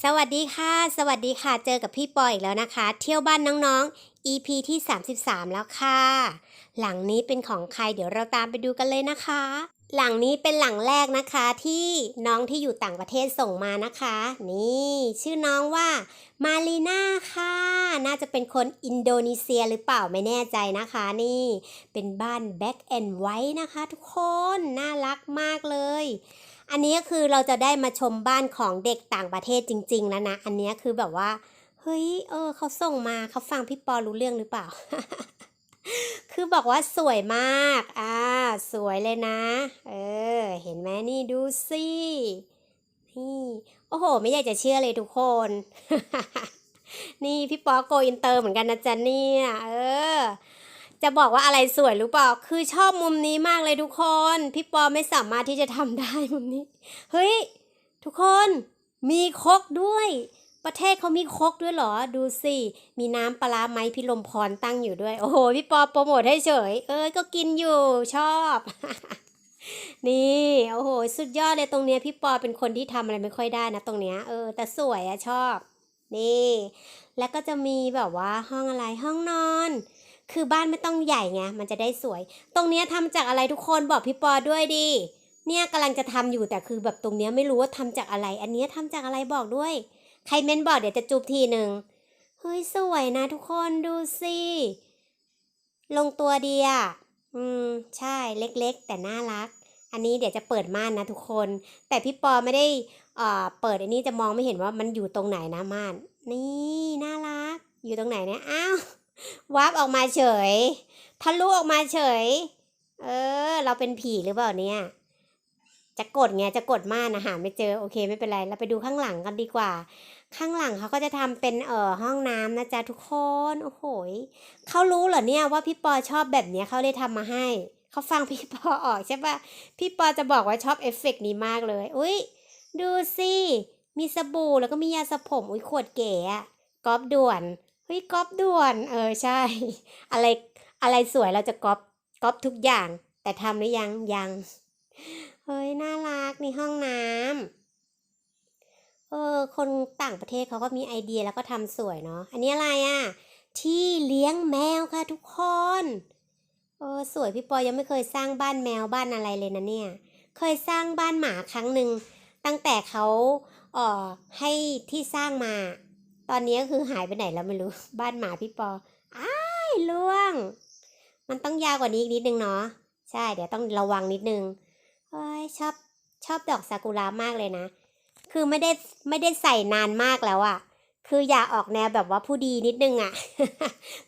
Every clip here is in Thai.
สวัสดีค่ะ สวัสดีค่ะ เจอกับพี่ปออีกแล้วนะคะ เที่ยวบ้านน้องๆ EP ที่ 33 แล้วค่ะ หลังนี้เป็นของใครเดี๋ยวเราตามไปดูกันเลยนะคะ หลังนี้เป็นหลังแรกนะคะที่น้องที่อยู่ต่างประเทศส่งมานะคะ นี่ชื่อน้องว่ามารีน่าค่ะ น่าจะเป็นคนอินโดนีเซียหรือเปล่าไม่แน่ใจนะคะ นี่เป็นบ้าน Black and White นะคะทุกคน น่ารักมากเลย อันนี้ก็คือเราจะได้มาชมบ้านของเด็กต่างประเทศจริง ๆ แล้วนะ อันนี้คือแบบว่า เฮ้ย เออ เขาส่งมาเขาฟังพี่ปอรู้เรื่องหรือเปล่า คือบอกว่าสวยมาก อ่า สวยเลยนะ เออ เห็นไหมนี่ดูสินี่โอ้โห ไม่อยากจะเชื่อเลยทุกคน นี่พี่ปอโกอินเตอร์เหมือนกันนะจ๊ะเนี่ย เออ จะบอกว่าอะไรสวยหรู้เปล่า คือชอบมุมนี้มากเลยทุกคน พี่ปอไม่สามารถที่จะทำได้มุมนี้ เฮ้ย ทุกคนมีคกด้วย ประเทศเขามีคกด้วยเหรอ ดูสิ มีน้ำปลาไหมพี่ลมพรตั้งอยู่ด้วย โอ้โห พี่ปอโปรโมทให้เฉย เอ้ย ก็กินอยู่ชอบ นี่โอ้โห สุดยอดเลยตรงเนี้ยพี่ปอเป็นคนที่ทำอะไรไม่ค่อยได้นะตรงเนี้ย เออ แต่สวยอะชอบ นี่ แล้วก็จะมีแบบว่าห้องอะไรห้องนอน คือบ้านไม่ต้องใหญ่ไงมันจะได้สวย ตรงเนี้ยทำจากอะไรทุกคนบอกพี่ปอด้วยดิเนี่ยกำลังจะทำอยู่แต่คือแบบตรงเนี้ยไม่รู้ว่าทำจากอะไร อันเนี้ยทำจากอะไรบอกด้วย ใครเม้นบอกเดี๋ยวจะจูบทีหนึ่งเฮ้ยสวยนะทุกคนดูสิลงตัวดีอะอืมใช่เล็กๆ แต่น่ารัก อันนี้เดี๋ยวจะเปิดม่านนะทุกคน แต่พี่ปอไม่ได้เอ่อเปิดอันนี้จะมองไม่เห็นว่ามันอยู่ตรงไหนนะม่าน นี่น่ารัก อยู่ตรงไหนเนี่ยอ้าว วับออกมาเฉยทะลุออกมาเฉย เออ เราเป็นผีหรือเปล่าเนี่ย จะกดไงจะกดม่านอาหารไม่เจอโอเคไม่เป็นไร เราไปดูข้างหลังกันดีกว่า ข้างหลังเขาก็จะทำเป็นเอ่อห้องน้ำนะจ๊ะทุกคนโอ้โหยเขารู้เหรอเนี่ยว่าพี่ปอชอบแบบเนี้ยเขาเลยทำมาให้เขาฟังพี่ปอออกใช่ปะพี่ปอจะบอกว่าชอบเอฟเฟกต์นี้มากเลย อุ้ยดูสิมีสบู่แล้วก็มียาสระผมอุ้ยขวดเก๋อะก๊อปด่วน เฮ้ยก๊อปด่วน เออใช่ อะไรอะไรสวยเราจะก๊อปก๊อปทุกอย่าง แต่ทำหรือยังยัง เฮ้ยน่ารักในห้องน้ำเออคนต่างประเทศเขาก็มีไอเดียแล้วก็ทำสวยเนาะอันนี้อะไรอะ่ะ ที่เลี้ยงแมวค่ะทุกคนเออสวยพี่ปอยังไม่เคยสร้างบ้านแมวบ้านอะไรเลยนะเนี่ย เคยสร้างบ้านหมาครั้งหนึ่งตั้งแต่เขาเอ่อให้ที่สร้างมา ตอนนี้ก็คือหายไปไหนแล้วไม่รู้ บ้านหมาพี่ปอ อ้ายล่วง มันต้องยาวกว่านี้อีกนิดนึงเนาะ ใช่ เดี๋ยวต้องระวังนิดนึงเฮ้ยชอบชอบดอกซากุระมากเลยนะ คือไม่ได้ไม่ได้ใส่นานมากแล้วอะคืออยากออกแนวแบบว่าผู้ดีนิดนึงอะ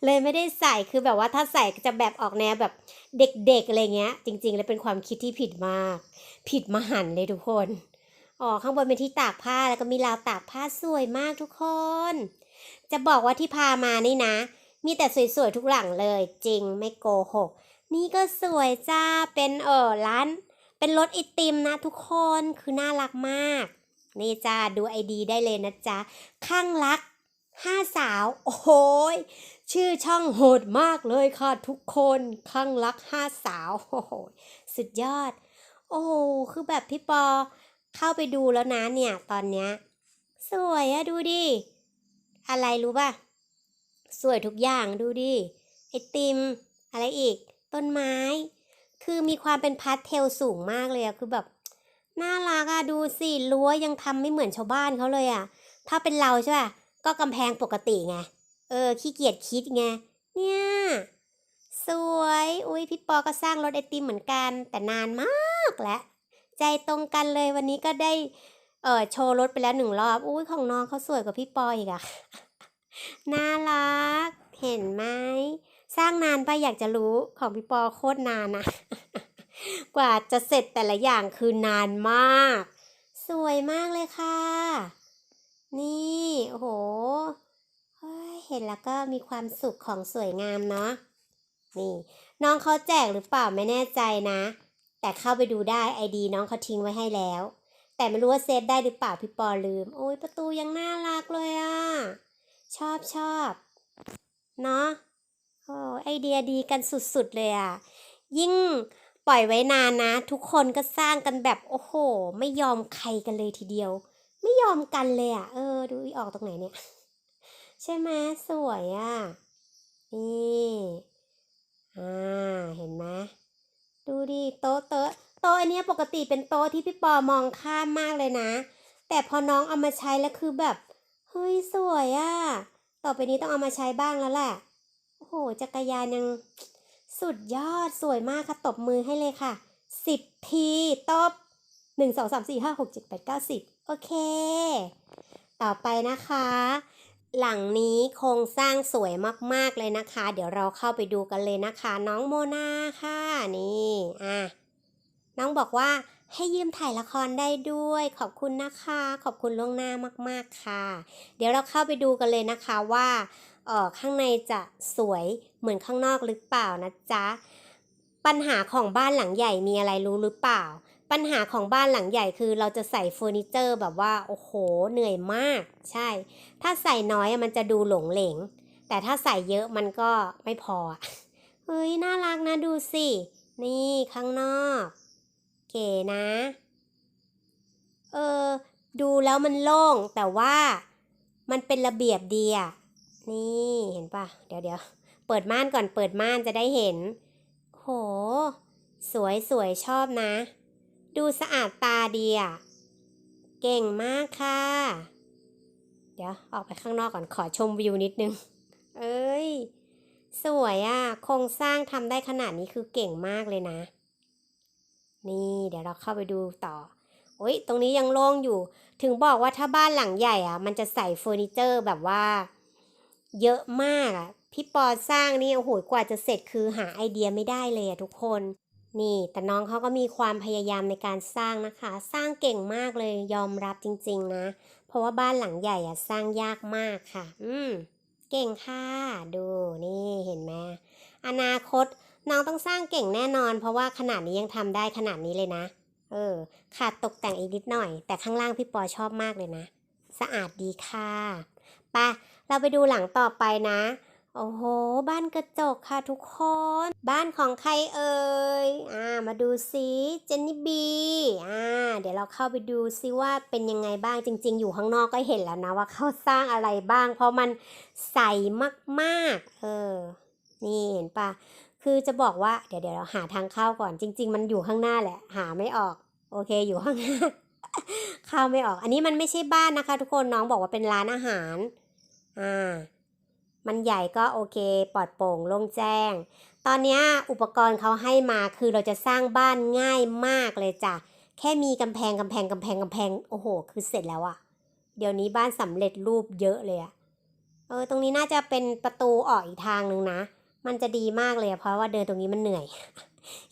เลยไม่ได้ใส่ คือแบบว่าถ้าใส่จะแบบออกแนวแบบเด็กๆอะไรเงี้ย จริง ๆ แล้วเป็นความคิดที่ผิดมาก ผิดมหันต์เลยทุกคน อ๋อข้างบนเป็นที่ตากผ้าแล้วก็มีราวตากผ้าสวยมากทุกคน จะบอกว่าที่พามานี่นะ มีแต่สวยๆทุกหลังเลย จริงไม่โกหก นี่ก็สวยจ้าเป็นเออร้าน เป็นรถไอติมนะทุกคนคือน่ารักมาก นี่จ้าดูไอดีได้เลยนะจ๊ะข้างรักห้าสาว โอ้โหยชื่อช่องโหดมากเลยค่ะทุกคนข้างรักห้าสาวโอ้โหสุดยอด โอ้คือแบบพี่ปอ เข้าไปดูแล้วนะเนี่ยตอนเนี้ยสวยอะดูดิ อะไรรู้ป่ะ สวยทุกอย่างดูดิไอติม อะไรอีก ต้นไม้ คือมีความเป็นพาสเทลสูงมากเลยอะคือแบบน่ารักอะดูสิรั้วยังทำไม่เหมือนชาวบ้านเขาเลยอะถ้าเป็นเราใช่ป่ะก็กำแพงปกติไงเออขี้เกียจคิดไงเนี่ยสวย อุ้ยพี่ปอก็สร้างรถไอติมเหมือนกัน แต่นานมากแล้ว ใจตรงกันเลยวันนี้ก็ได้เออโชว์รถไปแล้วหนึ่งรอบอุ้ยของน้องเขาสวยกว่าพี่ปออีกอะน่ารัก เห็นไหมสร้างนานไปอยากจะรู้ของพี่ปอโคตรนานนะกว่าจะเสร็จแต่ละอย่างคือนานมาก สวยมากเลยค่ะ นี่โอ้โหเห็นแล้วก็มีความสุขของสวยงามเนาะนี่ น้องเขาแจกหรือเปล่าไม่แน่ใจนะ แต่เข้าไปดูได้ไอดีน้องเขาทิ้งไว้ให้แล้ว แต่ไม่รู้ว่าเซฟได้หรือเปล่าพี่ปอลืม โอ้ยประตูยังน่ารักเลยอะชอบชอบเนาะโอ้ไอเดียดีกันสุดๆเลยอะยิ่งปล่อยไว้นานนะ ทุกคนก็สร้างกันแบบโอ้โห ไม่ยอมใครกันเลยทีเดียว ไม่ยอมกันเลยอะเออ ดูอีออกตรงไหนเนี่ย ใช่ไหมสวยอะ นี่ อ่า เห็นไหม ดูดิโต๊ะโต๊ะโต๊ะอันนี้ปกติเป็นโต๊ะที่พี่ปอมองข้ามมากเลยนะ แต่พอน้องเอามาใช้แล้วคือแบบเฮ้ยสวยอะต่อไปนี้ต้องเอามาใช้บ้างแล้วแหละโอ้โหจักรยานยังสุดยอดสวยมากค่ะตบมือให้เลยค่ะสิบทีตบหนึ่งสองสามสี่ห้าหกเจ็ดแปดเก้าสิบโอเค ต่อไปนะคะ หลังนี้โครงสร้างสวยมากๆเลยนะคะ เดี๋ยวเราเข้าไปดูกันเลยนะคะ น้องโมนาค่ะนี่อะน้องบอกว่าให้ยืมถ่ายละครได้ด้วย ขอบคุณนะคะ ขอบคุณล่วงหน้ามากๆค่ะ เดี๋ยวเราเข้าไปดูกันเลยนะคะว่าเออข้างในจะสวยเหมือนข้างนอกหรือเปล่านะจ๊ะปัญหาของบ้านหลังใหญ่มีอะไรรู้หรือเปล่า ปัญหาของบ้านหลังใหญ่คือเราจะใส่เฟอร์นิเจอร์แบบว่าโอ้โหเหนื่อยมาก ใช่ ถ้าใส่น้อยมันจะดูหลงเหลง แต่ถ้าใส่เยอะมันก็ไม่พอเฮ้ยน่ารักนะดูสิ นี่ข้างนอก เก๋นะ เออ ดูแล้วมันโล่งแต่ว่ามันเป็นระเบียบดีอะนี่เห็นปะเดี๋ยวเดี๋ยวเปิดม่านก่อนเปิดม่านจะได้เห็น โห สวยสวยชอบนะ ดูสะอาดตาดีอะ เก่งมากค่ะ เดี๋ยวออกไปข้างนอกก่อนขอชมวิวนิดนึง เอ้ย สวยอะ โครงสร้างทำได้ขนาดนี้คือเก่งมากเลยนะ นี่ เดี๋ยวเราเข้าไปดูต่อ โอ้ย ตรงนี้ยังโล่งอยู่ ถึงบอกว่าถ้าบ้านหลังใหญ่อะ มันจะใส่เฟอร์นิเจอร์แบบว่า เยอะมากอะพี่ปอสร้างนี่โอ้โหกว่าจะเสร็จคือหาไอเดียไม่ได้เลยอะทุกคน นี่แต่น้องเขาก็มีความพยายามในการสร้างนะคะ สร้างเก่งมากเลยยอมรับจริงๆนะ เพราะว่าบ้านหลังใหญ่อะสร้างยากมากค่ะ อืมเก่งค่ะ ดูนี่เห็นไหมอนาคตน้องต้องสร้างเก่งแน่นอน เพราะว่าขนาดนี้ยังทำได้ขนาดนี้เลยนะ เออ ขาดตกแต่งอีกนิดหน่อย แต่ข้างล่างพี่ปอชอบมากเลยนะ สะอาดดีค่ะไปเราไปดูหลังต่อไปนะ โอ้โห บ้านกระจกค่ะทุกคน บ้านของใครเอ่ย อ่า มาดูซิเจนนี่บี อ่า เดี๋ยวเราเข้าไปดูซิว่าเป็นยังไงบ้างจริง ๆ อยู่ข้างนอกก็เห็นแล้วนะว่าเขาสร้างอะไรบ้าง เพราะมันใสมากๆ เออ นี่เห็นปะคือจะบอกว่าเดี๋ยวเดี๋ยวเราหาทางเข้าก่อนจริง ๆ มันอยู่ข้างหน้าแหละ หาไม่ออก โอเคอยู่ข้างหน้าเข้าไม่ออก อันนี้มันไม่ใช่บ้านนะคะ ทุกคนน้องบอกว่าเป็นร้านอาหาร อ่า มันใหญ่ก็โอเคปลอดโปร่งโล่งแจ้ง ตอนนี้อุปกรณ์เขาให้มาคือเราจะสร้างบ้านง่ายมากเลยจ้ะ แค่มีกำแพงกำแพงกำแพงกำแพงโอ้โห คือเสร็จแล้วอะเดี๋ยวนี้บ้านสำเร็จรูปเยอะเลยอะเออตรงนี้น่าจะเป็นประตูออกอีกทางหนึ่งนะ มันจะดีมากเลยเพราะว่าเดินตรงนี้มันเหนื่อย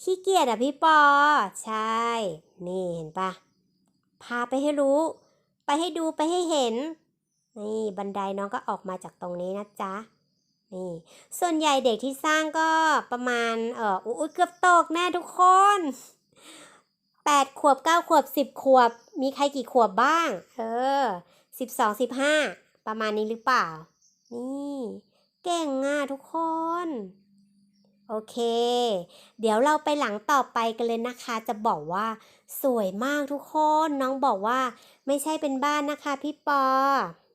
ขี้เกียจอะพี่ปอ ใช่ นี่เห็นปะพาไปให้รู้ ไปให้ดูไปให้เห็น นี่บันไดน้องก็ออกมาจากตรงนี้นะจ๊ะนี่ส่วนใหญ่เด็กที่สร้างก็ประมาณเอออุ้ยเกือบตกแน่ทุกคนแปดขวบเก้าขวบสิบขวบ มีใครกี่ขวบบ้าง เออสิบสองสิบห้าประมาณนี้หรือเปล่า นี่เก่งอะทุกคน โอเค เดี๋ยวเราไปหลังต่อไปกันเลยนะคะ จะบอกว่า สวยมากทุกคน น้องบอกว่า ไม่ใช่เป็นบ้านนะคะพี่ปอ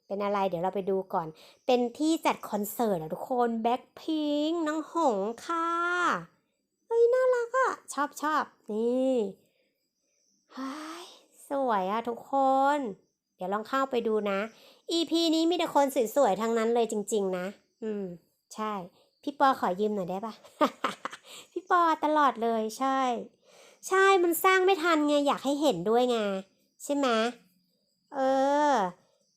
เป็นอะไรเดี๋ยวเราไปดูก่อน เป็นที่จัดคอนเสิร์ตอะทุกคนแบ็คพิงน้องหงค่ะ เฮ้ย น่ารักอะชอบชอบนี่ฮ้ยสวยอะทุกคน เดี๋ยวลองเข้าไปดูนะ EP นี้มีแต่คนสวยๆทั้งนั้นเลยจริง ๆ นะ อืม ใช่ พี่ปอขอยืมหน่อยได้ปะพี่ปอตลอดเลยใช่ ใช่มันสร้างไม่ทันไงอยากให้เห็นด้วยไงใช่ไหมเออ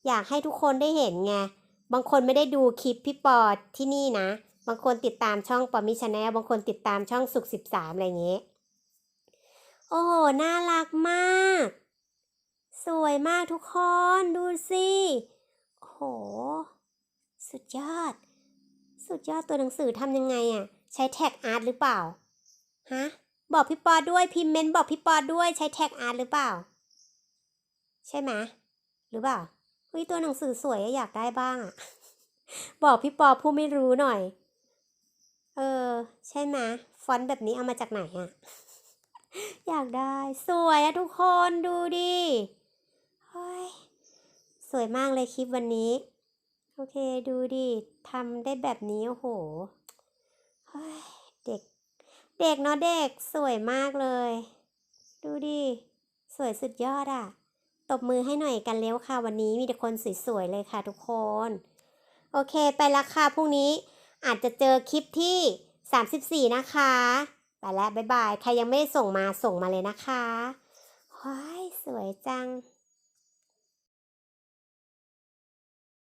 อยากให้ทุกคนได้เห็นไง บางคนไม่ได้ดูคลิปพี่ปอที่นี่นะ บางคนติดตามช่องปอมิชแนลบางคนติดตามช่องสุขสิบสามอะไรเงี้ย โอ้โห น่ารักมาก สวยมากทุกคน ดูสิโห สุดยอด สุดยอดตัวหนังสือทำยังไงอะ่ะ ใช้แท็กอาร์ตหรือเปล่า ฮะ บอกพี่ปอด้วยพิมพ์เมนบอกพี่ปอด้วยใช้แท็กอาร์ตหรือเปล่า ใช่ไหมหรือเปล่า เฮ้ยตัวหนังสือสวยอยากได้บ้างอะบอกพี่ปอผู้ไม่รู้หน่อย เออ ใช่ไหมฟอนต์แบบนี้เอามาจากไหนอะอยากได้ สวยอะทุกคนดูดิเฮ้ยสวยมากเลยคลิปวันนี้ โอเคดูดิทำได้แบบนี้ โอ้โหเฮ้ยเด็ก เด็กเนาะเด็กสวยมากเลย ดูดิ สวยสุดยอดอะ ตบมือให้หน่อยกันเร็วค่ะวันนี้มีแต่คนสวยๆเลยค่ะทุกคน โอเคไปละค่ะพรุ่งนี้อาจจะเจอคลิปที่ 34 นะคะ ไปแล้วบ๊ายบาย ใครยังไม่ได้ส่งมาส่งมาเลยนะคะว้ายสวยจัง